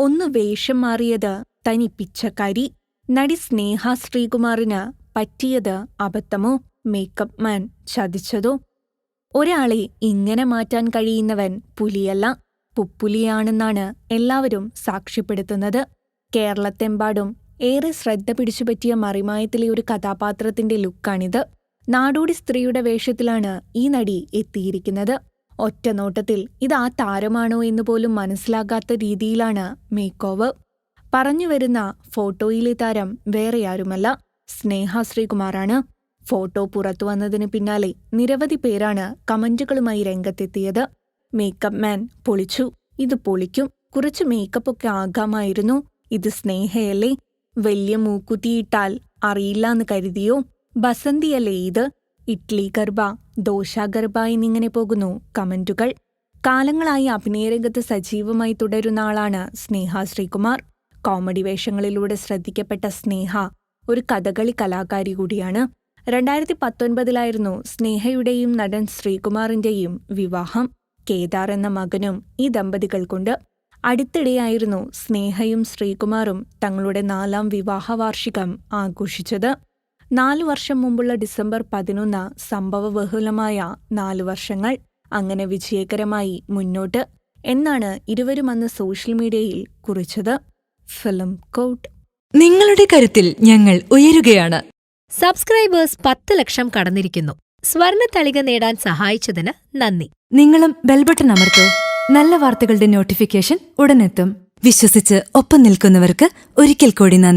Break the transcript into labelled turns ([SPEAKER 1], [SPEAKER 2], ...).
[SPEAKER 1] ഒന്ന് വേഷം മാറിയത് തനി പിച്ചക്കാരി നടി സ്നേഹ ശ്രീകുമാറിന് പറ്റിയത് അബദ്ധമോ മേക്കപ്പ് മാൻ ചതിച്ചതോ? ഒരാളെ ഇങ്ങനെ മാറ്റാൻ കഴിയുന്നവൻ പുലിയല്ല പുപ്പുലിയാണെന്നാണ് എല്ലാവരും സാക്ഷ്യപ്പെടുത്തുന്നത്. കേരളത്തെമ്പാടും ഏറെ ശ്രദ്ധ പിടിച്ചുപറ്റിയ മറിമായത്തിലെ ഒരു കഥാപാത്രത്തിന്റെ ലുക്കാണിത്. നാടോടി സ്ത്രീയുടെ വേഷത്തിലാണ് ഈ നടി എത്തിയിരിക്കുന്നത്. ഒറ്റനോട്ടത്തിൽ ഇത് ആ താരമാണോ എന്ന് പോലും മനസ്സിലാകാത്ത രീതിയിലാണ് മേക്ക് ഓവർ പറഞ്ഞുവരുന്ന ഫോട്ടോയിലെ താരം വേറെയാരുമല്ല സ്നേഹ ശ്രീകുമാറാണ്. ഫോട്ടോ പുറത്തു വന്നതിന് പിന്നാലെ നിരവധി പേരാണ് കമന്റുകളുമായി രംഗത്തെത്തിയത്. മേക്കപ്പ് മാൻ പൊളിച്ചു ഇത് പൊളിക്കും കുറച്ച് മേക്കപ്പ് ഒക്കെ ആകാമായിരുന്നു ഇത് സ്നേഹയല്ലേ? വലിയ മൂക്കുത്തിയിട്ടാൽ അറിയില്ലാന്ന് കരുതിയോ? ബസന്തിയല്ലേ ഇത്? ഇഡ്ലി ഗർഭ ദോശ ഗർഭ എന്നിങ്ങനെ പോകുന്നു. കമന്റുകൾ. കാലങ്ങളായി അഭിനയരംഗത്ത് സജീവമായി തുടരുന്ന ആളാണ് സ്നേഹ ശ്രീകുമാർ. കോമഡി വേഷങ്ങളിലൂടെ ശ്രദ്ധിക്കപ്പെട്ട സ്നേഹ ഒരു കഥകളി കലാകാരി കൂടിയാണ്. രണ്ടായിരത്തി പത്തൊൻപതിലായിരുന്നു സ്നേഹയുടെയും നടൻ ശ്രീകുമാറിന്റെയും വിവാഹം. കേദാർ എന്ന മകനും ഈ ദമ്പതികൾക്കുണ്ട്. അടുത്തിടെയായിരുന്നു സ്നേഹയും ശ്രീകുമാറും തങ്ങളുടെ നാലാം വിവാഹ വാർഷികം ആഘോഷിച്ചത്. നാലു വർഷം മുമ്പുള്ള ഡിസംബർ പതിനൊന്ന് സംഭവബഹുലമായ നാലു വർഷങ്ങൾ അങ്ങനെ വിജയകരമായി മുന്നോട്ട് എന്നാണ് ഇരുവരും അന്ന് സോഷ്യൽ മീഡിയയിൽ കുറിച്ചത്. ഫിലിം കോട്ട്.
[SPEAKER 2] നിങ്ങളുടെ കരുത്തിൽ ഞങ്ങൾ ഉയരുകയാണ്.
[SPEAKER 3] സബ്സ്ക്രൈബേഴ്സ് പത്ത് ലക്ഷം കടന്നിരിക്കുന്നു. സ്വർണ തളിക നേടാൻ സഹായിച്ചതിന് നന്ദി.
[SPEAKER 2] നിങ്ങളും ബെൽബട്ടൺ അമർത്തോ. നല്ല വാർത്തകളുടെ നോട്ടിഫിക്കേഷൻ ഉടനെത്തും. വിശ്വസിച്ച് ഒപ്പം നിൽക്കുന്നവർക്ക് ഒരിക്കൽ കൂടി നന്ദി.